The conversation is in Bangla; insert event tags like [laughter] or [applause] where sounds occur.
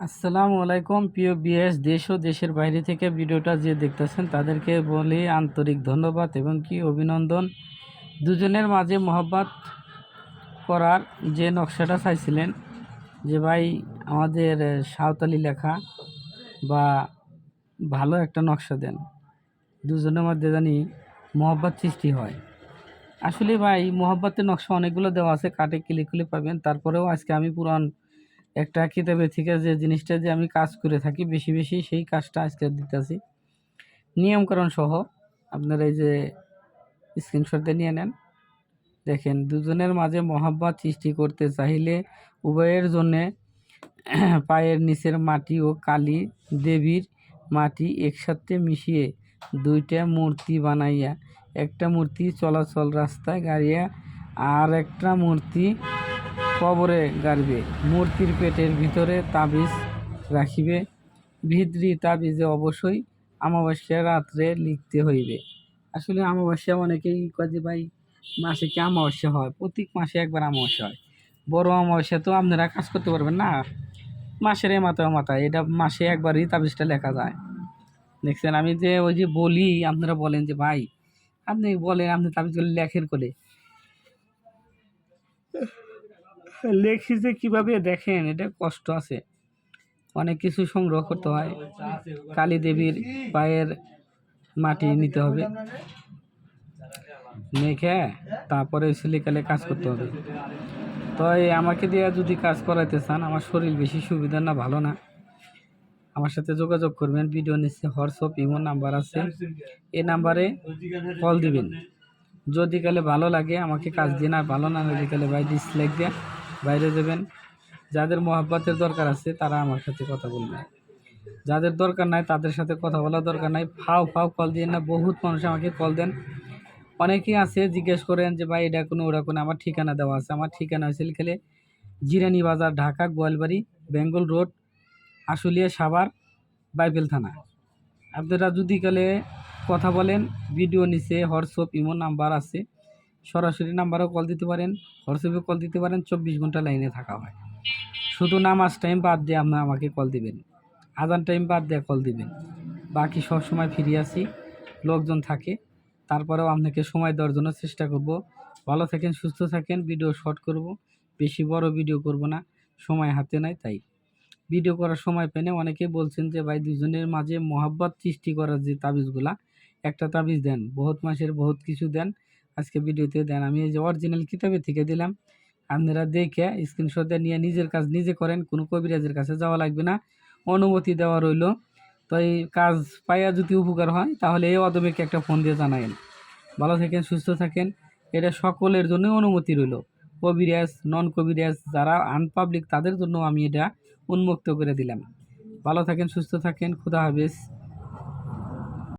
আসসালামু আলাইকুম, প্রিয় বিএস দেশ ও দেশের বাইরে থেকে ভিডিওটা যে দেখতেছেন তাদেরকে বলি আন্তরিক ধন্যবাদ এবং কি অভিনন্দন। দুজনের মাঝে মহব্বত করার যে নকশাটা চাইছিলেন যে ভাই আমাদের সাঁওতালি লেখা বা ভালো একটা নকশা দেন, দুজনের মধ্যে জানি মহব্বত সৃষ্টি হয়। আসলে ভাই মহব্বতের নকশা অনেকগুলো দেওয়া আছে, কাটে ক্লিক খুলে পাবেন। তারপরেও আজকে আমি পুরান একটা কিতাবে থেকে যে জিনিসটা যে আমি কাজ করে থাকি, বেশি বেশি সেই কাজটা আজকে দিতেছি। নিয়মকরণ সহ আপনারা এই যে স্ক্রিনশটে নিয়ে নেন। দেখেন, দুজনের মাঝে মহাব্বত সৃষ্টি করতে চাইলে উভয়ের জন্যে [clears throat] পায়ের নিচের মাটি ও কালী দেবীর মাটি একসাথে মিশিয়ে দুইটা মূর্তি বানাইয়া, একটা মূর্তি চলাচল রাস্তায় গাড়িয়া আর একটা মূর্তি কবরে গাড়বে। মূর্তির পেটের ভিতরে তাবিজ রাখিবে। ভিদ্রি তাবিজে অবশ্যই অমাবস্যা রাত্রে লিখতে হইবে। আসলে অমাবস্যা অনেকেই যে, ভাই, মাসে কি অমাবস্যা হয়? প্রত্যেক মাসে একবার অমাবস্যা হয়। বড় অমাবস্যা তো আপনারা কাজ করতে পারবেন না। মাসের এ মাথায় মাথায় এটা মাসে একবারই তাবিজটা লেখা যায়। দেখছেন, আমি যে ওই যে বলি, আপনারা বলেন যে, ভাই, আপনি বলেন, আপনি তাবিজগুলো লেখের করে লেখি যে কীভাবে দেখেন, এটা কষ্ট আছে। অনেক কিছু সংগ্রহ করতে হয়। কালী দেবীর পায়ের মাটি নিতে হবে। মেখে তারপরে সিলিকালে কাজ করতে হবে। তো আমাকে দিয়ে যদি কাজ করাইতে চান, আমার শরীর বেশি সুবিধা না, ভালো না। আমার সাথে যোগাযোগ করবেন। ভিডিও নিচে হোয়াটসঅ্যাপ, ইমো নাম্বার আছে। এই নাম্বারে কল দিবেন। যদি কালে ভালো লাগে, আমাকে কাজ দিন আর ভালো না লাগে কালে ভাই ডিসলাইক দিয়ে বাইরে যাবেন। যাদের মহাব্বতের দরকার আছে, তারা আমার সাথে কথা বলবে। যাদের দরকার নাই, তাদের সাথে কথা বলার দরকার নাই। ফাও ফাও কল দিয়ে না, বহুত মানুষ আমাকে কল দেন। অনেকেই আছে, জিজ্ঞেস করেন যে, ভাই, এটা কোনো ওরা কোনো, আমার ঠিকানা দেওয়া আছে। আমার ঠিকানা হয়েছে খেলে জিরানি বাজার, ঢাকা, গোয়ালবাড়ি, বেঙ্গল রোড, আশুলিয়া, সাভার বাইবেল থানা। আপনারা যদি কালে কথা বলেন, ভিডিও নিচে, হোয়াটসঅ্যাপ, ইমো নাম্বার আছে। সরাসরি নাম্বারেও কল দিতে পারেন হোয়াটসঅ্যাপে কল দিতে পারেন, চব্বিশ ঘণ্টা লাইনে থাকা হয়। শুধু নামাজ টাইম বাদ দিয়ে আপনার আমাকে কল দিবেন, আজান টাইম বাদ দিয়ে কল দিবেন। বাকি সব সময় ফিরে আসি লোকজন থাকে, তারপরেও আপনাকে সময় দেওয়ার জন্য চেষ্টা করব। ভালো থাকেন, সুস্থ থাকেন ভিডিও শর্ট করব, বেশি বড় ভিডিও করব না, সময় হাতে নাই তাই। ভিডিও করার সময় পেনে অনেকে বলছেন যে, ভাই, দুজনের মাঝে মহাব্বত সৃষ্টি করার যে তাবিজগুলা, একটা তাবিজ দেন, বহুত মাসের বহুত কিছু দেন আজকে ভিডিওতে দেন। আমি এই যে অরিজিনাল কিতাবে থেকে দিলাম। আপনারা দেখে স্ক্রিনশট নিয়ে নিজের কাজ নিজে করেন। কোনো কবিরাজের কাছে যাওয়া লাগবে না। অনুমতি দেওয়া রইল। তো এই কাজ পাইয়া যদি উপকার হয়, তাহলে এই অদমিকে একটা ফোন দিয়ে জানাবেন ভালো থাকেন, সুস্থ থাকেন। এটা সকলের জন্য অনুমতি রইল। কবিরাজ নন কবিরাজ যারা আনপাবলিক তাদের জন্য আমি এটা উন্মুক্ত করে দিলাম। ভালো থাকেন, সুস্থ থাকেন। খুদা হাফেজ।